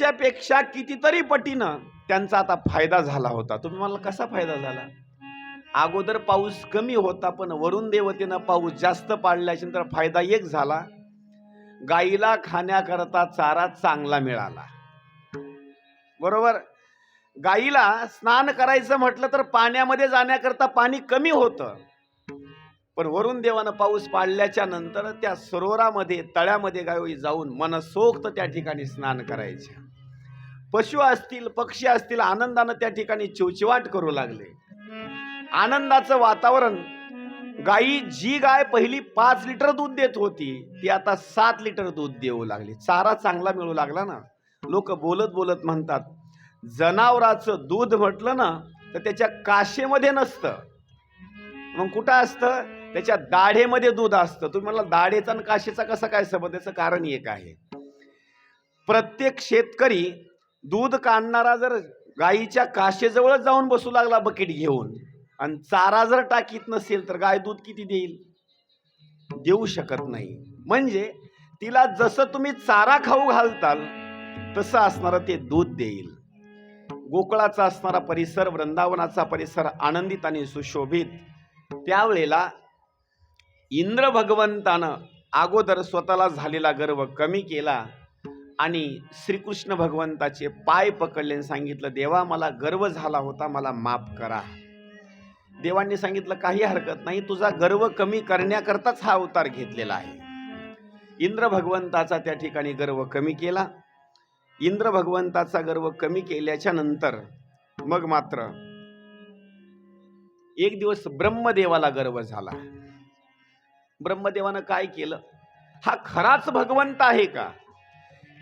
त्यापेक्षा कितीतरी पटीनं त्यांचा आता फायदा झाला होता. तुम्ही मला कसा फायदा झाला? अगोदर पाऊस कमी होता पण वरुण देवतेनं पाऊस जास्त पाडल्याच्यानंतर फायदा एक झाला. गाईला खाण्याकरता चारा चांगला मिळाला. बरोबर? गाईला स्नान करायचं म्हटलं तर पाण्यामध्ये जाण्याकरता पाणी कमी होतं. पण वरुण देवानं पाऊस पाडल्याच्या नंतर त्या सरोवरामध्ये तळ्यामध्ये गायी जाऊन मनसोक्त त्या ठिकाणी स्नान करायच्या. पशु असतील पक्षी असतील आनंदानं त्या ठिकाणी चिवचिवाट करू लागले. आनंदाचं वातावरण गाई जी गाय पहिली पाच लिटर दूध देत होती ती आता सात लिटर दूध देऊ लागली. चारा चांगला मिळू लागला ना. लोक बोलत बोलत म्हणतात जनावराचं दूध म्हटलं ना तर त्याच्या काशेमध्ये नसतं. मग कुठं असतं? त्याच्या दाढेमध्ये दूध असतं. तुम्ही मला दाढेचा आणि काशेचा कसा काय संबंध? त्याचं कारण एक आहे. प्रत्येक शेतकरी दूध काढणारा जर गाईच्या काशेजवळ जाऊन बसू लागला बकेट घेऊन आणि चारा जर टाकीत नसेल तर गाय दूध किती देईल? देऊ शकत नाही. म्हणजे तिला जसं तुम्ही चारा खाऊ घालताल तसं असणारं ते दूध देईल. गोकुळाचा असणारा परिसर वृंदावनाचा परिसर आनंदित आणि सुशोभित. त्यावेळेला इंद्र भगवंतानं अगोदर स्वतःला झालेला गर्व कमी केला. आणि श्रीकृष्ण भगवंताचे पाय पकडले आणि सांगितलं देवा मला गर्व झाला होता मला माफ करा. देवांनी सांगितलं काही हरकत नाही तुझा गर्व कमी करण्याकरताच हा अवतार घेतलेला आहे. इंद्र भगवंताचा त्या ठिकाणी गर्व कमी केला. इंद्र भगवंताचा गर्व कमी केल्याच्यानंतर मग मात्र एक दिवस ब्रह्मदेवाला गर्व झाला. ब्रह्मदेवानं काय केलं? हा खराच भगवंत आहे का?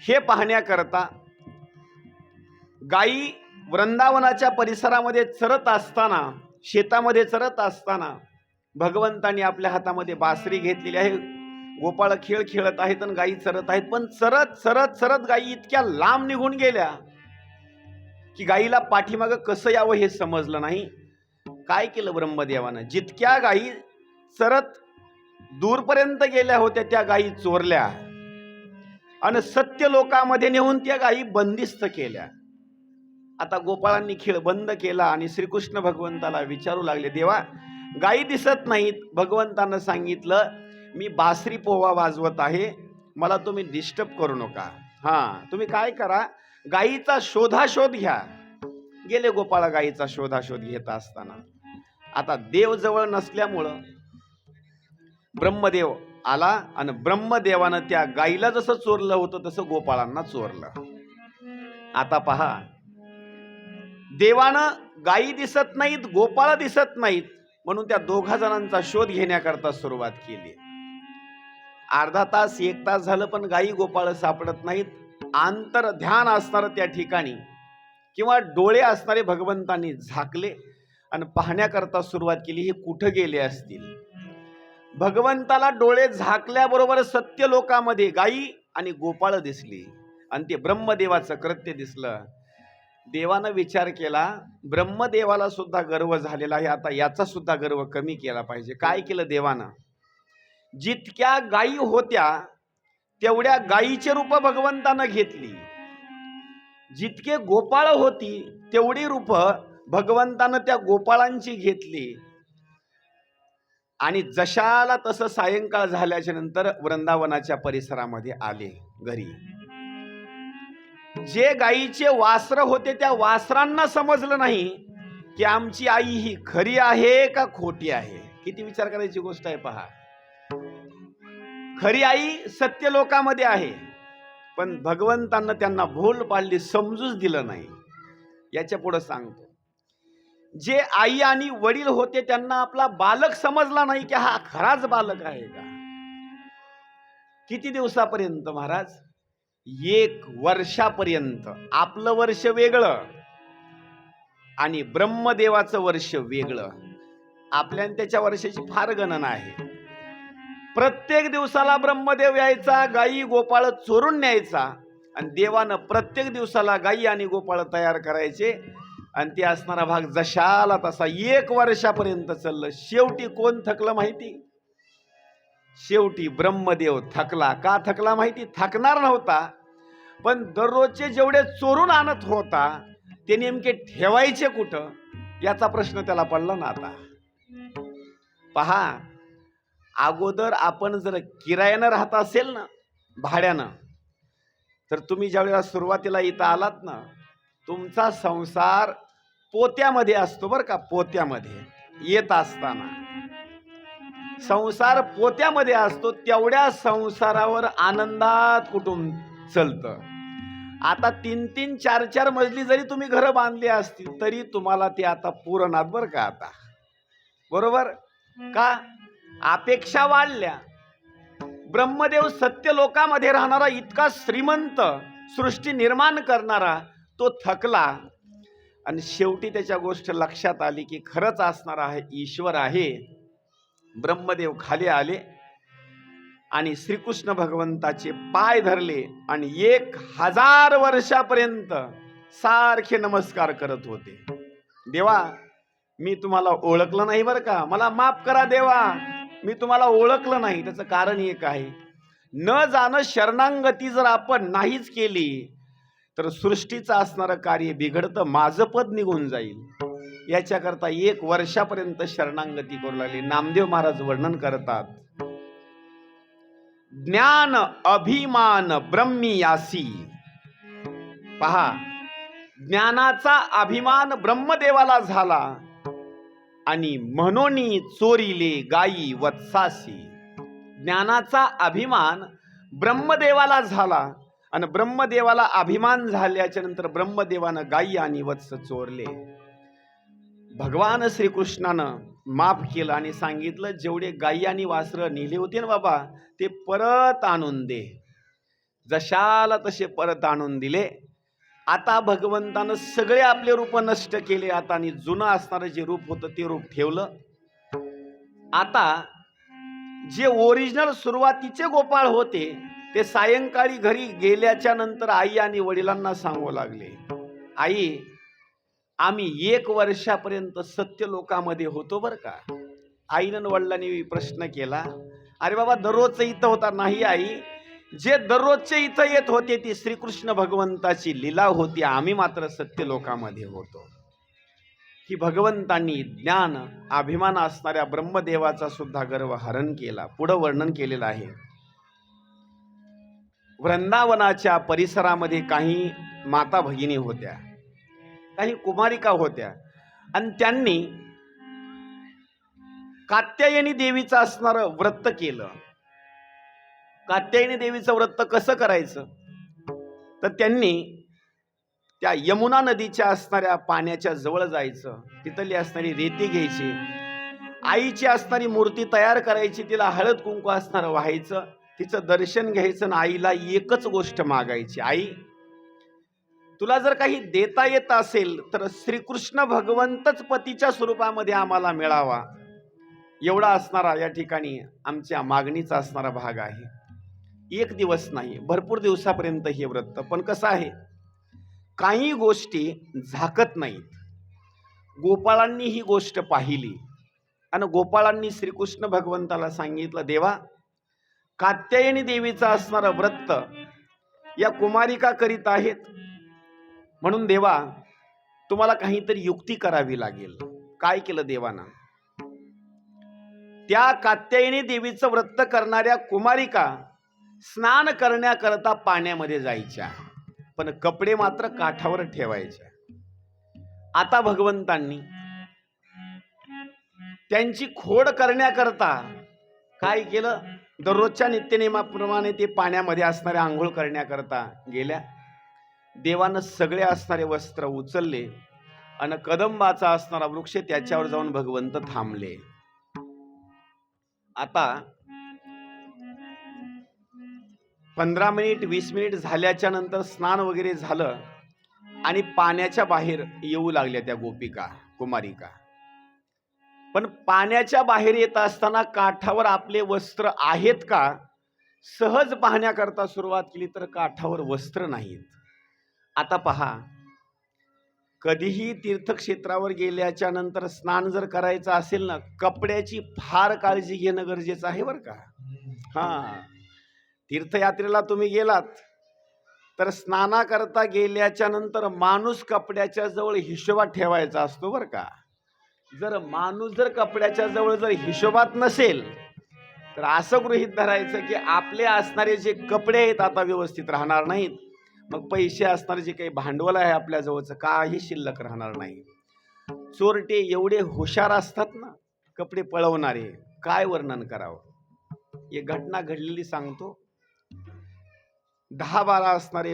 हे पाहण्याकरता गायी वृंदावनाच्या परिसरामध्ये चरत असताना शेतामध्ये चरत असताना भगवंतांनी आपल्या हातामध्ये बासरी घेतलेली आहे. गोपाळ खेळ खेळत आहेत आणि गायी चरत आहेत. पण चरत चरत चरत गायी इतक्या लांब निघून गेल्या की गायीला पाठीमागं कसं यावं हे समजलं नाही. काय केलं ब्रह्मदेवानं? जितक्या गायी चरत दूरपर्यंत गेल्या होत्या त्या गायी चोरल्या. आणि सत्य लोकामध्ये नेऊन त्या गायी बंदिस्त केल्या. आता गोपाळांनी खेळ बंद केला आणि श्रीकृष्ण भगवंताला विचारू लागले देवा गायी दिसत नाहीत. भगवंतानं सांगितलं मी बासरी पोवा वाजवत आहे. मला तुम्ही डिस्टर्ब करू नका. हां तुम्ही काय करा? गायीचा शोधाशोध घ्या. गेले गोपाळ गायीचा शोधाशोध घेत असताना. आता देव जवळ नसल्यामुळं ब्रह्मदेव आला आणि ब्रह्मदेवानं त्या गाईला जसं चोरलं होतं तसं गोपाळांना चोरलं. आता पहा देवानं गायी दिसत नाहीत गोपाळ दिसत नाहीत म्हणून त्या दोघा जणांचा शोध घेण्याकरता सुरुवात केली. अर्धा तास एक तास झालं पण गायी गोपाळ सापडत नाहीत. आंतर ध्यान असणारं त्या ठिकाणी किंवा डोळे असणारे भगवंतांनी झाकले आणि पाहण्याकरता सुरुवात केली हे कुठं गेले असतील? भगवंताला डोळे झाकल्याबरोबर सत्य लोकामध्ये गायी आणि गोपाळ दिसली. आणि ते ब्रह्मदेवाचं कृत्य दिसलं. देवानं विचार केला ब्रह्मदेवाला सुद्धा गर्व झालेला आहे. आता याचा सुद्धा गर्व कमी केला पाहिजे. काय केलं देवानं? जितक्या गायी होत्या तेवढ्या गायीचे रूप भगवंतानं घेतली. जितके गोपाळ होती तेवढी रूप भगवंतानं त्या गोपाळांची घेतली. आणि जशाला तसं सायंकाळ झाल्याच्यानंतर वृंदावनाच्या परिसरामध्ये आले घरी. जे गायीचे वासर होते त्या वासरांना समजलं नाही की आमची आई ही खरी आहे का खोटी आहे. किती विचार करायची गोष्ट आहे पहा. खरी आई सत्य लोकामध्ये आहे पण भगवंतांना त्यांना भूल पाडली समजूच दिलं नाही. याच्यापुढे सांगतो. जे आई आणि वडील होते त्यांना आपला बालक समजला नाही की हा खराच बालक आहे का? किती दिवसापर्यंत महाराज? एक वर्षापर्यंत. आपलं वर्ष वेगळं आणि ब्रह्मदेवाचं वर्ष वेगळं. आपल्या त्याच्या वर्षाची फार गणना आहे. प्रत्येक दिवसाला ब्रह्मदेव यायचा गायी गोपाळ चोरून न्यायचा आणि देवानं प्रत्येक दिवसाला गायी आणि गोपाळ तयार करायचे. आणि ते असणारा भाग जशाला तसा एक वर्षापर्यंत चाललं. शेवटी कोण थकलं माहिती? शेवटी ब्रह्मदेव थकला. का थकला माहिती? थकणार नव्हता. पण दररोजचे जेवढे चोरून आणत होता ते नेमके ठेवायचे कुठं? याचा प्रश्न त्याला पडला ना आता. पहा अगोदर आपण जर किरायानं राहत असेल ना भाड्यानं तर तुम्ही ज्यावेळेला सुरुवातीला इथं आलात ना तुमचा संसार पोत्यामध्ये असतो बरं का पोत्यामध्ये. येत असताना. संसार पोत्यामध्ये असतो तेवढ्या संसारावर आनंदात कुटुंब चलतं. आता तीन तीन चार चार मजली जरी तुम्ही घरं बांधली असतील तरी तुम्हाला ते आता पुरणात बरं का आता. बरोबर? का? अपेक्षा वाढल्या. ब्रह्मदेव सत्य लोकामध्ये राहणारा इतका श्रीमंत सृष्टी निर्माण करणारा तो थकला. आणि शेवटी त्याच्या गोष्ट लक्षात आली की खरंच असणार आहे ईश्वर आहे. ब्रह्मदेव खाली आले आणि श्रीकृष्ण भगवंताचे पाय धरले आणि एक हजार वर्षापर्यंत सारखे नमस्कार करत होते. देवा मी तुम्हाला ओळखलं नाही बरं का? मला माफ करा देवा. मी तुम्हाला ओळखलं नाही. त्याचं कारण एक आहे. न जाणं शरणांगती जर आपण नाहीच केली तर सृष्टीचं असणारं कार्य बिघडतं माझं पद निघून जाईल. याच्याकरता एक वर्षापर्यंत शरणांगती करू लागली. नामदेव महाराज वर्णन करतात ज्ञान अभिमान ब्रह्मियासी पहा ज्ञानाचा अभिमान ब्रह्मदेवाला झाला आणि म्हणून चोरीले गायी वत्सासी. ज्ञानाचा अभिमान ब्रह्मदेवाला झाला. आणि ब्रह्मदेवाला अभिमान झाल्याच्यानंतर ब्रह्मदेवानं गायी आणि वत्स चोरले. भगवान श्रीकृष्णानं माफ केलं आणि सांगितलं जेवढे गायी आणि वासरं नेले होते ना बाबा ते परत आणून दे. जशाला तसे परत आणून दिले. आता भगवंतानं सगळे आपले रूप नष्ट केले. आता आणि जुनं असणारं जे रूप होतं ते रूप ठेवलं. आता जे ओरिजिनल सुरुवातीचे गोपाळ होते ते सायंकाळी घरी गेल्याच्यानंतर आई आणि वडिलांना सांगू लागले आई आम्ही एक वर्षापर्यंत सत्य लोकामध्ये होतो बरं का. आईनं वडिलांनी प्रश्न केला अरे बाबा दररोजचं इथं होता नाही आई. जे दररोजचे इथं येत होते ती श्रीकृष्ण भगवंताची लीला होती. आम्ही मात्र सत्य लोकामध्ये होतो. की भगवंतांनी ज्ञान अभिमान असणाऱ्या ब्रह्मदेवाचा सुद्धा गर्व हरण केला पुढं वर्णन केलेलं आहे. वृंदावनाच्या परिसरामध्ये काही माता भगिनी होत्या. काही कुमारिका होत्या. आणि त्यांनी कात्यायनी देवीचं असणारं व्रत केलं. कात्यायनी देवीचं व्रत कसं करायचं? तर त्यांनी त्या यमुना नदीच्या असणाऱ्या पाण्याच्या जवळ जायचं. तिथली असणारी रेती घ्यायची. आईची असणारी मूर्ती तयार करायची. तिला हळद कुंकू असणारं व्हायचं. तिचं दर्शन घ्यायचं आणि आईला एकच गोष्ट मागायची आई तुला जर काही देता येत असेल तर श्रीकृष्ण भगवंतच पतीच्या स्वरूपामध्ये आम्हाला मिळावा. एवढा असणारा या ठिकाणी आमच्या मागणीचा असणारा भाग आहे. एक दिवस नाही भरपूर दिवसापर्यंत हे व्रत पण कसं आहे काही गोष्टी झाकत नाहीत. गोपाळांनी ही गोष्ट पाहिली आणि गोपाळांनी श्रीकृष्ण भगवंताला सांगितलं देवा कात्यायनी देवीचं असणारं व्रत या कुमारिका करीत आहेत. म्हणून देवा तुम्हाला काहीतरी युक्ती करावी लागेल. काय केलं देवाना? त्या कात्यायनी देवीचं व्रत करणाऱ्या कुमारिका स्नान करण्याकरता पाण्यामध्ये जायच्या. पण कपडे मात्र काठावर ठेवायच्या आता भगवंतांनी त्यांची खोड करण्याकरता काय केलं? दररोजच्या नित्यनेमाप्रमाणे ते पाण्यामध्ये असणाऱ्या आंघोळ करण्याकरता गेल्या. देवानं सगळे असणारे वस्त्र उचलले. आणि कदंबाचा असणारा वृक्ष त्याच्यावर जाऊन भगवंत थांबले. आता पंधरा मिनिट वीस मिनिट झाल्याच्यानंतर स्नान वगैरे झालं. आणि पाण्याच्या बाहेर येऊ लागल्या त्या गोपिका कुमारिका. पण पाण्याच्या बाहेर येत असताना काठावर आपले वस्त्र आहेत का? सहज पाहण्याकरता सुरुवात केली तर काठावर वस्त्र नाहीत. आता पहा. कधीही तीर्थक्षेत्रावर गेल्याच्यानंतर स्नान जर करायचं असेल ना कपड्याची फार काळजी घेणं गरजेचं आहे बरं का? हा. तीर्थयात्रेला तुम्ही गेलात तर स्नानाकरता गेल्याच्यानंतर माणूस कपड्याच्या जवळ हिशोबा ठेवायचा असतो बरं का? जर माणूस जर कपड्याच्या जवळ जर हिशोबात नसेल तर असं गृहीत धरायचं की आपले असणारे जे कपडे आहेत आता व्यवस्थित राहणार नाहीत. मग पैसे असणारे जे काही भांडवल आहे आपल्या जवळचं काही शिल्लक राहणार नाही. चोरटे एवढे हुशार असतात ना कपडे पळवणारे काय वर्णन करावं? एक घटना घडलेली सांगतो. दहा बारा असणारे